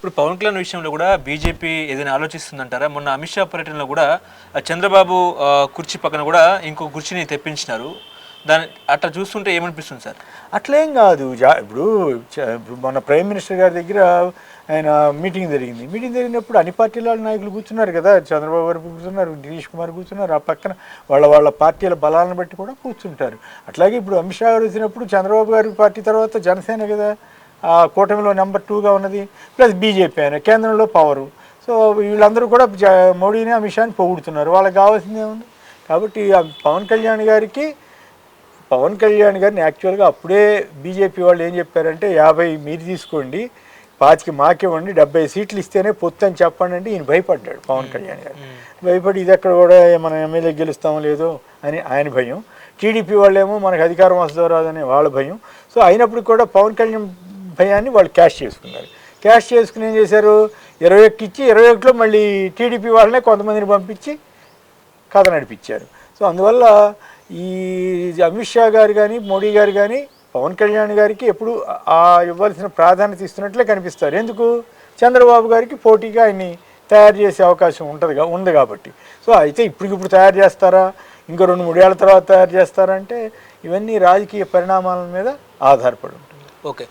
ఇప్పుడు పవన్ కళ్యాణ్ విషయంలో కూడా బీజేపీ ఏదైనా ఆలోచిస్తుందంటారా? మొన్న అమిత్ షా పర్యటనలో కూడా చంద్రబాబు కుర్చీ పక్కన కూడా ఇంకో కుర్చీని తెప్పించినారు. దాని అట్లా చూస్తుంటే ఏమనిపిస్తుంది సార్? అట్లేం కాదు. జా ఇప్పుడు చ- ఇప్పుడు మన ప్రైమ్ మినిస్టర్ గారి దగ్గర ఆయన మీటింగ్ జరిగింది. మీటింగ్ జరిగినప్పుడు అన్ని పార్టీల వాళ్ళ నాయకులు కూర్చున్నారు కదా. చంద్రబాబు గారు కూర్చున్నారు నితీష్ కుమార్ కూర్చున్నారు. ఆ పక్కన వాళ్ళ వాళ్ళ పార్టీల బలాలను బట్టి కూడా కూర్చుంటారు. అట్లాగే ఇప్పుడు అమిత్ షా గారు వచ్చినప్పుడు చంద్రబాబు గారి పార్టీ తర్వాత జనసేన కదా. కూటమిలో నెంబర్ టూగా ఉన్నది ప్లస్ బీజేపీ ఆయన కేంద్రంలో పవరు సో వీళ్ళందరూ కూడా జ- మోడీని అమిత్ షాని పొగుడుతున్నారు. వాళ్ళకి కావాల్సింది ఏముంది? కాబట్టి పవన్ కళ్యాణ్ గారికి పవన్ కళ్యాణ్ గారిని యాక్చువల్గా అప్పుడే బీజేపీ వాళ్ళు ఏం చెప్పారంటే యాభై మీరు తీసుకోండి పాతికి మాకివ్వండి డెబ్బై సీట్లు ఇస్తేనే పొత్తు అని చెప్పండి అంటే ఈయన భయపడ్డాడు పవన్ కళ్యాణ్ గారు. భయపడి ఇది ఎక్కడ కూడా మనం ఎమ్మెల్యే గెలుస్తామో లేదో అని ఆయన భయం. టీడీపీ వాళ్ళేమో మనకు అధికారం వస్తుందో రాదని వాళ్ళ భయం. సో అయినప్పుడు కూడా పవన్ కళ్యాణ్ భయాన్ని వాళ్ళు క్యాష్ చేసుకున్నారు. క్యాష్ చేసుకుని ఏం చేశారు? ఇరవై ఒకటి ఇచ్చి ఇరవై ఒకటిలో మళ్ళీ టీడీపీ వాళ్ళనే కొంతమందిని పంపించి కథ నడిపించారు. సో అందువల్ల ఈ అమిత్ షా గారు కానీ మోడీ గారు కానీ పవన్ కళ్యాణ్ గారికి ఎప్పుడు ఆ ఇవ్వాల్సిన ప్రాధాన్యత ఇస్తున్నట్లే కనిపిస్తారు. ఎందుకు? చంద్రబాబు గారికి పోటీగా ఆయన్ని తయారు చేసే అవకాశం ఉంటుంది ఉంది కాబట్టి. సో అయితే ఇప్పటికిప్పుడు తయారు చేస్తారా? ఇంకో రెండు మూడేళ్ళ తర్వాత తయారు చేస్తారా? అంటే ఇవన్నీ రాజకీయ పరిణామాల మీద ఆధారపడి ఉంటుంది. ఓకే.